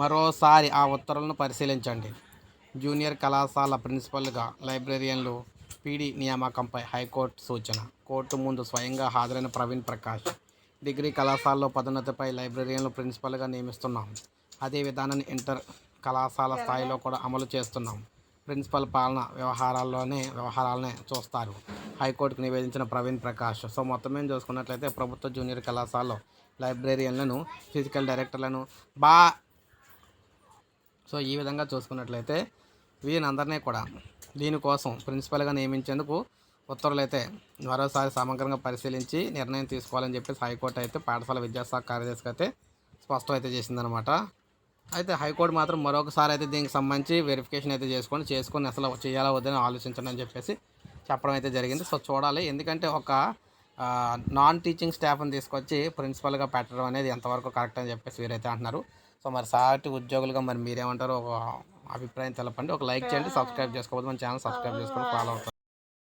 మరోసారి ఆ ఉత్తర్వులను పరిశీలించండి. జూనియర్ కళాశాల ప్రిన్సిపల్గా లైబ్రేరియన్లు పీడీ నియామకంపై హైకోర్టు సూచన. కోర్టు ముందు స్వయంగా హాజరైన ప్రవీణ్ ప్రకాష్. డిగ్రీ కళాశాలలో పదోన్నతిపై లైబ్రేరియన్లు ప్రిన్సిపల్గా నియమిస్తున్నాం. అదే విధానాన్ని ఇంటర్ కళాశాల స్థాయిలో కూడా అమలు చేస్తున్నాం. ప్రిన్సిపల్ పాలన వ్యవహారాల్లోనే వ్యవహారాలనే చూస్తారు. హైకోర్టుకు నివేదించిన ప్రవీణ్ ప్రకాష్. సో మొత్తం మేము చూసుకున్నట్లయితే ప్రభుత్వ జూనియర్ కళాశాలలో లైబ్రేరియన్లను ఫిజికల్ డైరెక్టర్లను బా సో ఈ విధంగా చూసుకున్నట్లయితే వీరినందరినీ కూడా దీనికోసం ప్రిన్సిపల్గా నియమించేందుకు ఉత్తర్వులు అయితే మరోసారి సమగ్రంగా పరిశీలించి నిర్ణయం తీసుకోవాలని చెప్పేసి హైకోర్టు అయితే పాఠశాల విద్యాశాఖ కార్యదర్శికి అయితే స్పష్టం అయితే చేసిందనమాట అయితే హైకోర్టు మాత్రం మరొకసారి అయితే దీనికి సంబంధించి వెరిఫికేషన్ అయితే చేసుకొని చేసుకొని అసలు చేయాలా వద్దని ఆలోచించండి అని చెప్పేసి చెప్పడం అయితే జరిగింది. సో చూడాలి. ఎందుకంటే ఒక నాన్ టీచింగ్ స్టాఫ్ని తీసుకొచ్చి ప్రిన్సిపల్గా పెట్టడం అనేది ఎంతవరకు కరెక్ట్ అని చెప్పేసి వీరైతే అంటున్నారు. సో మరి సాటి ఉద్యోగులుగా మరి మీరేమంటారో ఒక అభిప్రాయం తెలపండి. ఒక లైక్ చేయండి సబ్స్క్రైబ్ చేసుకోవద్దు మన ఛానల్ సబ్స్క్రైబ్ చేసుకొని ఫాలో అవుతారు.